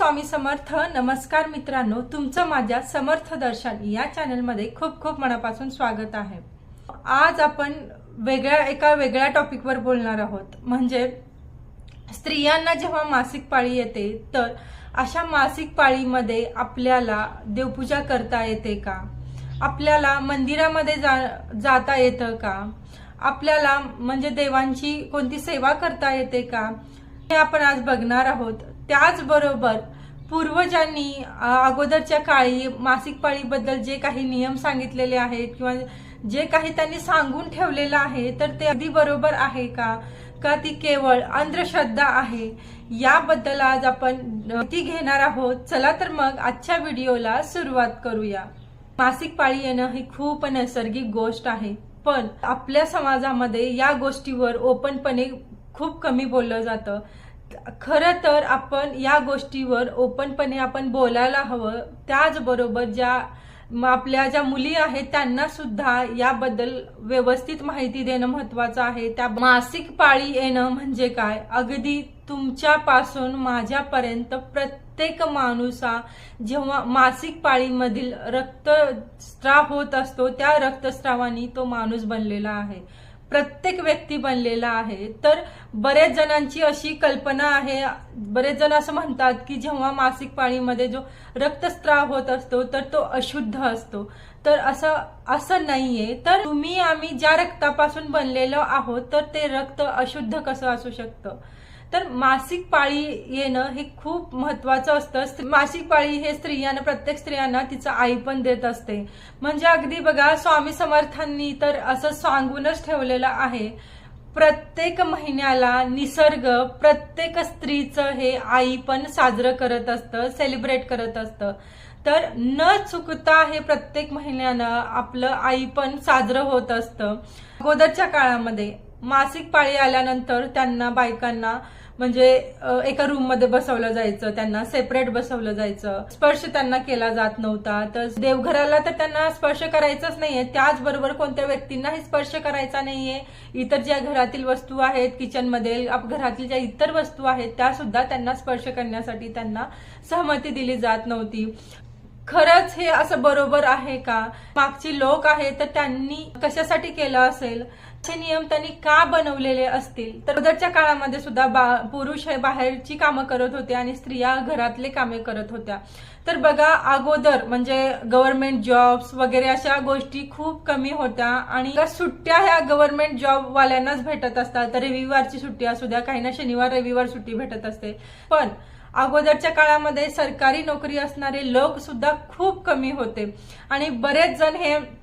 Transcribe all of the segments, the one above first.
स्वामी समर्थ नमस्कार मित्रांनो तुमचं माझ्या समर्थ दर्शन या चॅनलमध्ये खूप खूप मनापासून स्वागत आहे. आज आपण वेगळ्या एका वेगळ्या टॉपिकवर बोलणार आहोत. म्हणजे स्त्रियांना जेव्हा मासिक पाळी येते तर अशा मासिक पाळीमध्ये आपल्याला देवपूजा करता येते का? आपल्याला मंदिरामध्ये जा जाता येतं का? आपल्याला म्हणजे देवांची कोणती सेवा करता येते का? हे आपण आज बघणार आहोत. त्याचबरोबर पूर्वजांनी अगोदरच्या काळी मासिक पाळीबद्दल जे काही नियम सांगितलेले आहेत किंवा जे काही त्यांनी सांगून ठेवलेलं आहे तर ते अगदी बरोबर आहे का? का ती केवळ अंधश्रद्धा आहे? याबद्दल आज आपण ती घेणार आहोत. चला तर मग आजच्या व्हिडिओला सुरुवात करूया. मासिक पाळी येणं ही खूप नैसर्गिक गोष्ट आहे पण आपल्या समाजामध्ये या गोष्टीवर ओपनपणे खूप कमी बोललं जातं. खरं तर आपण या गोष्टीवर ओपनपणे आपण बोलायला हवं. त्याचबरोबर ज्या आपल्या ज्या मुली आहेत त्यांना सुद्धा याबद्दल व्यवस्थित माहिती देणं महत्वाचं आहे. त्या मासिक पाळी येणं म्हणजे काय? अगदी तुमच्यापासून माझ्यापर्यंत प्रत्येक माणूस हा जेव्हा मासिक पाळीमधील रक्तस्राव होत असतो त्या रक्तस्रावानी तो माणूस बनलेला आहे. प्रत्येक व्यक्ती बनलेला आहे. तर बरेच जणांची अशी कल्पना आहे बरेच जण असं म्हणतात की जेव्हा मासिक पाळीमध्ये जो रक्तस्त्राव होत असतो तर तो अशुद्ध असतो. तर असं असं नाहीये. तर तुम्ही आम्ही ज्या रक्तापासून बनलेलो आहोत तर ते रक्त अशुद्ध कसं असू शकतं? तर मासिक पाळी येणं हे खूप महत्वाचं असतं. मासिक पाळी हे स्त्रियांना प्रत्येक स्त्रियांना तिचं आई पण देत असते. म्हणजे अगदी बघा स्वामी समर्थांनी तर असं सांगूनच ठेवलेलं आहे. प्रत्येक महिन्याला निसर्ग प्रत्येक स्त्रीचं हे आई पण साजरं करत असतं सेलिब्रेट करत असतं. तर न चुकता हे प्रत्येक महिन्यानं आपलं आई पण साजरं होत असतं. अगोदरच्या काळामध्ये मासिक पाळी आल्यानंतर त्यांना बायकांना म्हणजे एका रूममध्ये बसवलं जायचं त्यांना सेपरेट बसवलं जायचं. स्पर्श त्यांना केला जात नव्हता. तर देवघराला तर त्यांना स्पर्श करायचाच नाहीये. त्याचबरोबर कोणत्या व्यक्तींनाही स्पर्श करायचा नाहीये. इतर ज्या घरातील वस्तू आहेत किचनमध्ये घरातील ज्या इतर वस्तू आहेत त्या सुद्धा त्यांना स्पर्श करण्यासाठी त्यांना सहमती दिली जात नव्हती. खरंच हे असं बरोबर आहे का? मागची लोक आहेत तर त्यांनी कशासाठी केलं असेल? हे नियम त्यांनी का बनवलेले असतील? तर अगोदरच्या काळामध्ये सुद्धा बा- पुरुष हे बाहेरची कामं करत होते आणि स्त्रिया घरातले कामे करत होत्या. तर बघा अगोदर म्हणजे गव्हर्नमेंट जॉब्स वगैरे अशा गोष्टी खूप कमी होत्या आणि या सुट्ट्या ह्या गव्हर्नमेंट जॉब वाल्यांनाच भेटत असतात. तर रविवारची सुट्टी असू द्या काही ना शनिवार रविवार सुट्टी भेटत असते. पण अगोदरच्या काळामध्ये सरकारी नोकरी असणारे लोक सुद्धा खूप कमी होते. आणि बरेच जण हे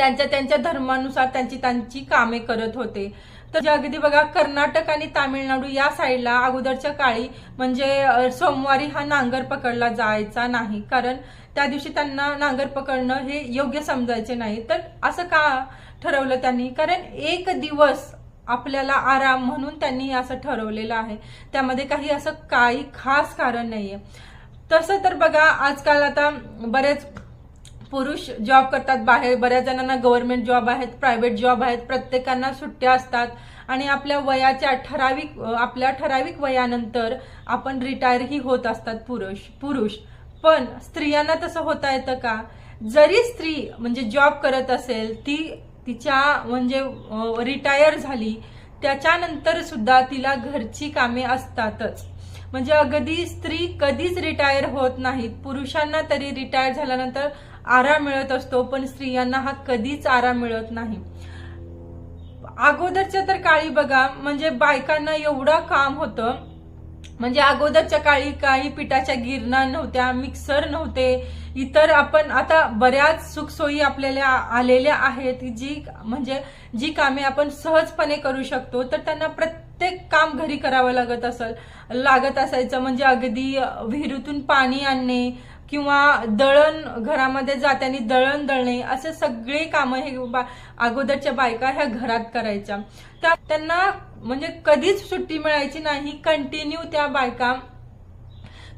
त्यांच्या त्यांच्या धर्मानुसार त्यांची त्यांची कामे करत होते. तर अगदी बघा कर्नाटक आणि तामिळनाडू या साईडला अगोदरच्या काळी म्हणजे सोमवारी हा नांगर पकडला जायचा नाही. कारण त्या दिवशी त्यांना नांगर पकडणं हे योग्य समजायचे नाही. तर असं का ठरवलं त्यांनी? कारण एक दिवस आपल्याला आराम म्हणून त्यांनी असं ठरवलेलं आहे. त्यामध्ये काही असं काही खास कारण नाहीये. तसं तर बघा आजकाल आता बरेच पुरुष जॉब करतात बाहेर बऱ्याच जणांना गव्हर्नमेंट जॉब आहेत प्रायव्हेट जॉब आहेत प्रत्येकांना सुट्ट्या असतात. आणि आपल्या वयाच्या ठराविक आपल्या ठराविक वयानंतर आपण रिटायरही होत असतात पुरुष पुरुष. पण स्त्रियांना तसं होता येतं का? जरी स्त्री म्हणजे जॉब करत असेल ती तिच्या म्हणजे रिटायर झाली त्याच्यानंतर सुद्धा तिला घरची कामे असतातच. म्हणजे अगदी स्त्री कधीच रिटायर होत नाहीत. पुरुषांना तरी रिटायर झाल्यानंतर आराम मिळत असतो पण स्त्रियांना हा कधीच आराम मिळत नाही. अगोदरच्या तर काळी बघा म्हणजे बायकांना एवढं काम होतं. म्हणजे अगोदरच्या काळी काही पिठाच्या गिरणा नव्हत्या मिक्सर नव्हते. इतर आपण आता बऱ्याच सुखसोयी आपल्याला आलेल्या आहेत जी म्हणजे जी कामे आपण सहजपणे करू शकतो. तर त्यांना प्रत्येक काम घरी करावं लागत असल लागत असायचं. म्हणजे अगदी विहिरीतून पाणी आणणे किंवा दळण घरामध्ये जाताना दळण दळणे असे सगळे कामं हे बा- अगोदरच्या बायका ह्या घरात करायच्या. त्या त्यांना म्हणजे कधीच सुट्टी मिळायची नाही. कंटिन्यू त्या बायका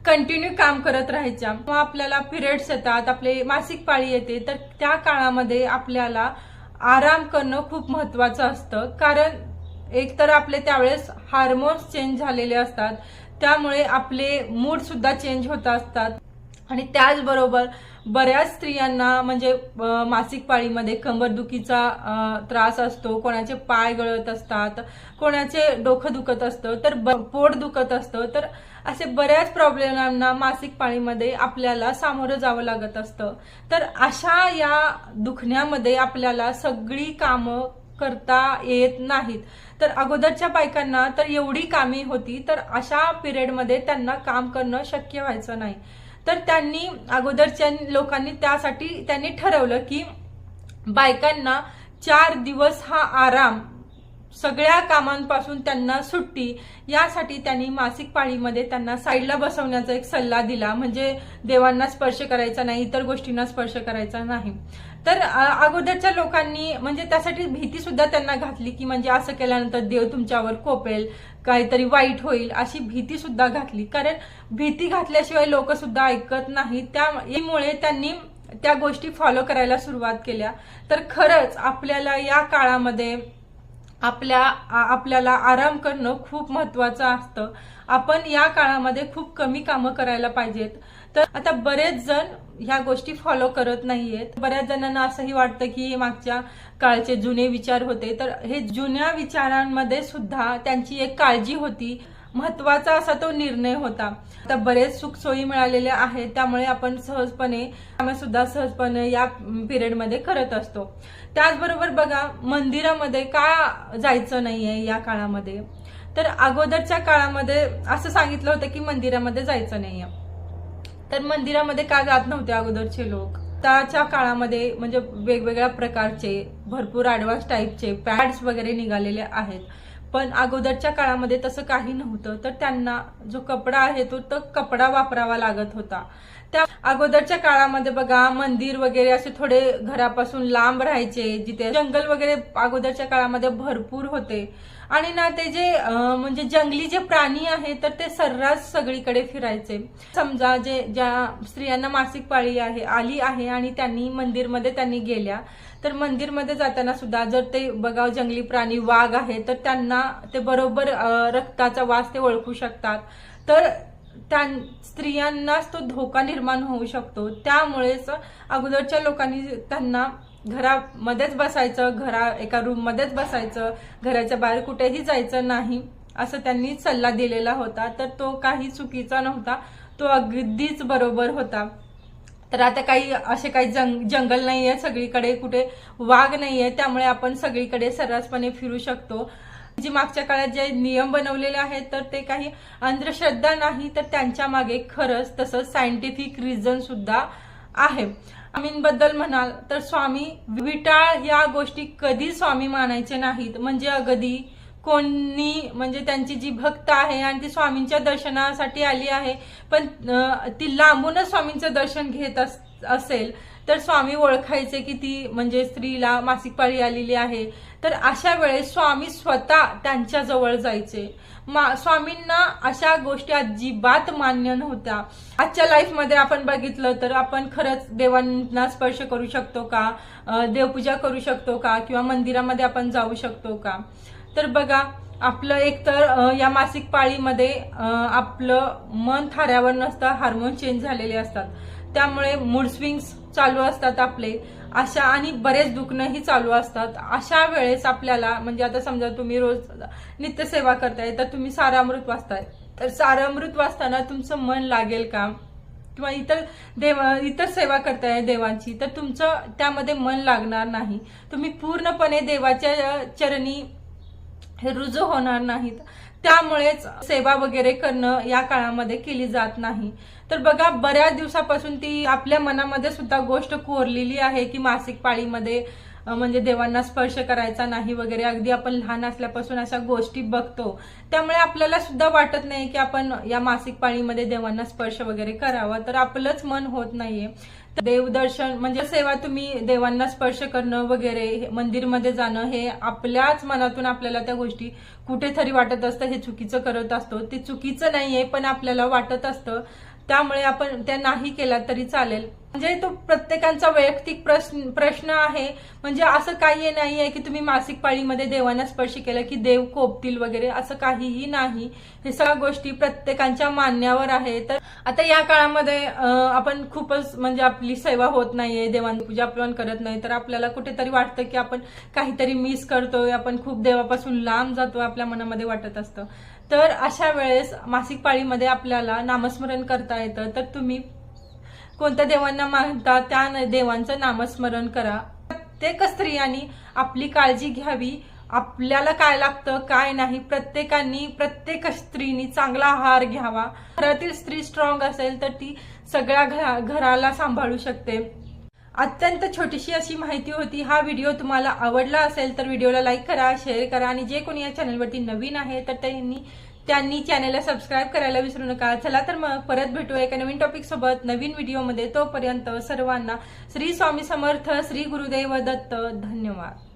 कंटिन्यू काम करत राहायच्या. मग आपल्याला पिरियड्स येतात आपले मासिक पाळी येते. तर त्या काळामध्ये आपल्याला आराम करणं खूप महत्वाचं असतं. कारण एक तर आपले त्यावेळेस हार्मोन्स चेंज झालेले असतात. त्यामुळे आपले मूड सुद्धा चेंज होत असतात. आणि त्याचबरोबर बऱ्याच स्त्रियांना म्हणजे मासिक पाळीमध्ये कंबरदुखीचा त्रास असतो कोणाचे पाय गळत असतात कोणाचे डोकं दुखत असतं तर ब- पोट दुखत असतं तर असे बऱ्याच प्रॉब्लेमांना मासिक पाळीमध्ये आपल्याला सामोरं जावं लागत असतं. तर अशा या दुखण्यामध्ये आपल्याला सगळी कामं करता येत नाहीत. तर अगोदरच्या बायकांना तर एवढी कामे होती तर अशा पिरियडमध्ये त्यांना काम करणं शक्य व्हायचं नाही. तर त्यांनी अगोदरच्या लोकांनी त्यासाठी त्यांनी ठरवलं की बायकांना चार दिवस हा आराम सगळ्या कामांपासून त्यांना सुट्टी यासाठी त्यांनी मासिक पाळीमध्ये त्यांना साईडला बसवण्याचा एक सल्ला दिला. म्हणजे देवांना स्पर्श करायचा नाही इतर गोष्टींना स्पर्श करायचा नाही. तर अगोदरच्या लोकांनी म्हणजे त्यासाठी भीती सुद्धा त्यांना घातली की म्हणजे असं केल्यानंतर देव तुमच्यावर कोपेल काहीतरी वाईट होईल अशी भीती सुद्धा घातली. कारण भीती घातल्याशिवाय लोक सुद्धा ऐकत नाही त्यामुळे त्यांनी त्या गोष्टी फॉलो करायला सुरुवात केल्या. तर खरंच आपल्याला या काळामध्ये आपल्या आपल्याला आराम करणं खूप महत्वाचं असतं. आपण या काळामध्ये खूप कमी कामं करायला पाहिजेत. तर आता बरेच जण ह्या गोष्टी फॉलो करत नाहीयेत. बऱ्याच जणांना असंही वाटतं की हे मागच्या काळचे जुने विचार होते. तर हे जुन्या विचारांमध्ये सुद्धा त्यांची एक काळजी होती. महत्त्वाचा असा तो निर्णय होता. आता बरेच सुखसोयी मिळालेल्या आहेत त्यामुळे आपण सहजपणे आम्ही सुद्धा सहजपणे या पिरियडमध्ये करत असतो. त्याचबरोबर बघा मंदिरामध्ये का जायचं नाहीये या काळामध्ये? तर अगोदरच्या काळामध्ये असं सांगितलं होतं की मंदिरामध्ये जायचं नाहीये. तर मंदिरामध्ये का जात नव्हते अगोदरचे लोक? त्याच्या काळामध्ये म्हणजे वेगवेगळ्या प्रकारचे भरपूर ऍडव्हान्स टाईपचे पॅड्स वगैरे निघालेले आहेत. पण अगोदरच्या काळामध्ये तसं काही नव्हतं. तर त्यांना जो कपडा आहे तो तो कपडा वापरावा लागत होता. त्या अगोदरच्या काळामध्ये बघा मंदिर वगैरे असे थोडे घरापासून लांब राहायचे जिथे जंगल वगैरे अगोदरच्या काळामध्ये भरपूर होते. आणि ना ते जे म्हणजे जंगली जे प्राणी आहे तर ते सर्रास सगळीकडे फिरायचे. समजा जे ज्या स्त्रियांना मासिक पाळी आहे आली आहे आणि त्यांनी मंदिरमध्ये त्यांनी गेल्या तर मंदिरमध्ये जाताना सुद्धा जर ते बघा जंगली प्राणी वाघ आहे तर त्यांना ते बरोबर रक्ताचा वास ते ओळखू शकतात. तर त्या स्त्रियांनाच तो धोका निर्माण होऊ शकतो. त्यामुळेच अगोदरच्या लोकांनी त्यांना घरामध्येच बसायचं घरा एका रूममध्येच बसायचं घराच्या बाहेर कुठेही जायचं नाही असं त्यांनी सल्ला दिलेला होता. तर तो काही चुकीचा नव्हता तो अगदीच बरोबर होता. तर आता काही असे काही जंग जंगल नाही आहे सगळीकडे कुठे वाघ नाही आहे त्यामुळे आपण सगळीकडे सर्रासपणे फिरू शकतो. जी मागच्या काळात जे नियम बनवलेले आहेत तर ते काही अंधश्रद्धा नाही तर त्यांच्या मागे खरंच तसं सायंटिफिक रिझन सुद्धा आहे. स्वामींबद्दल म्हणाल तर स्वामी विटाळ या गोष्टी कधी स्वामी मानायचे नाहीत? म्हणजे अगदी कोणी म्हणजे त्यांची जी भक्त आहे आणि ती स्वामींच्या दर्शनासाठी आली आहे पण ती लांबूनच स्वामींचं दर्शन घेत अस- असेल तर स्वामी ओळखायचे की ती म्हणजे स्त्रीला मासिक पाळी आलेली आहे. तर अशा वेळेस स्वामी स्वतः त्यांच्या जवळ जायचे. मा स्वामींना अशा गोष्टी अजिबात मान्य नव्हत्या. आजच्या लाईफमध्ये आपण बघितलं तर आपण खरंच देवांना स्पर्श करू शकतो का? देवपूजा करू शकतो का? किंवा मंदिरामध्ये आपण जाऊ शकतो का? तर बघा आपलं एकतर या मासिक पाळीमध्ये आपलं मन थाऱ्यावर नसतं हार्मोन चेंज झालेले असतात. त्यामुळे मूड स्विंग्स चालू असतात आपले. अशा आणि बरेच दुखणंही चालू असतात. अशा वेळेस आपल्याला म्हणजे आता समजा तुम्ही रोज नित्यसेवा करताय तर तुम्ही सारामृत वाचताय. तर सारामृत वाचताना तुमचं मन लागेल का? किंवा इतर देव इतर सेवा करताय देवांची तर तुमचं त्यामध्ये मन लागणार नाही. तुम्ही पूर्णपणे देवाच्या चरणी हे रुजू होणार नाहीत. त्यामुळेच सेवा वगैरे करणं या काळामध्ये केली जात नाही. तर बघा बऱ्याच दिवसापासून ती आपल्या मनामध्ये सुद्धा गोष्ट कोरलेली आहे की मासिक पाळीमध्ये म्हणजे देवांना स्पर्श करायचा नाही वगैरे. अगदी आपण लहान असल्यापासून अशा गोष्टी बघतो. त्यामुळे आपल्याला सुद्धा वाटत नाही की आपण या मासिक पाळीमध्ये देवांना स्पर्श वगैरे करावा. तर आपलंच मन होत नाहीये. देवदर्शन म्हणजे सेवा तुम्ही देवांना स्पर्श करणं वगैरे हे मंदिरमध्ये जाणं हे आपल्याच मनातून आपल्याला त्या गोष्टी कुठेतरी वाटत असतं. हे चुकीचं करत असतो. ते चुकीचं नाहीये पण आपल्याला वाटत असतं. त्यामुळे आपण त्या नाही केला तरी चालेल. म्हणजे तो प्रत्येकांचा वैयक्तिक प्रश्न प्रश्न आहे. म्हणजे असं काही नाही आहे की तुम्ही मासिक पाळीमध्ये देवांना स्पर्श केलं की देव कोपतील वगैरे असं काहीही नाही. हे सगळ्या गोष्टी प्रत्येकांच्या मान्यावर आहे. तर आता या काळामध्ये आपण खूपच म्हणजे आपली सेवा होत नाहीये देवांची पूजा आपण करत नाही. तर आपल्याला कुठेतरी वाटतं की आपण काहीतरी मिस करतोय. आपण खूप देवापासून लांब जातोय आपल्या मनामध्ये वाटत असतं. तर अशा वेळेस मासिक पाळीमध्ये आपल्याला नामस्मरण करता येतं. तर तुम्ही कोणत्या देवांना मानता त्या देवांचं नामस्मरण करा. प्रत्येक स्त्रियांनी आपली काळजी घ्यावी. आपल्याला काय लागतं काय नाही प्रत्येकानी प्रत्येक स्त्रीनी चांगला आहार घ्यावा. घरातील स्त्री स्ट्रॉंग असेल तर ती सगळ्या घरा घराला सांभाळू शकते. अत्यंत छोटीशी अशी माहिती होती. हा व्हिडिओ तुम्हाला आवडला असेल तर व्हिडिओला लाईक करा शेअर करा आणि जे कोणी या चॅनलवरती नवीन आहे तर त्यांनी त्यांनी चॅनलला सबस्क्राईब करायला विसरू नका. चला तर मग परत भेटू एका नवीन टॉपिक सोबत नवीन व्हिडिओमध्ये. तोपर्यंत सर्वांना श्री स्वामी समर्थ श्री गुरुदेव दत्त. धन्यवाद.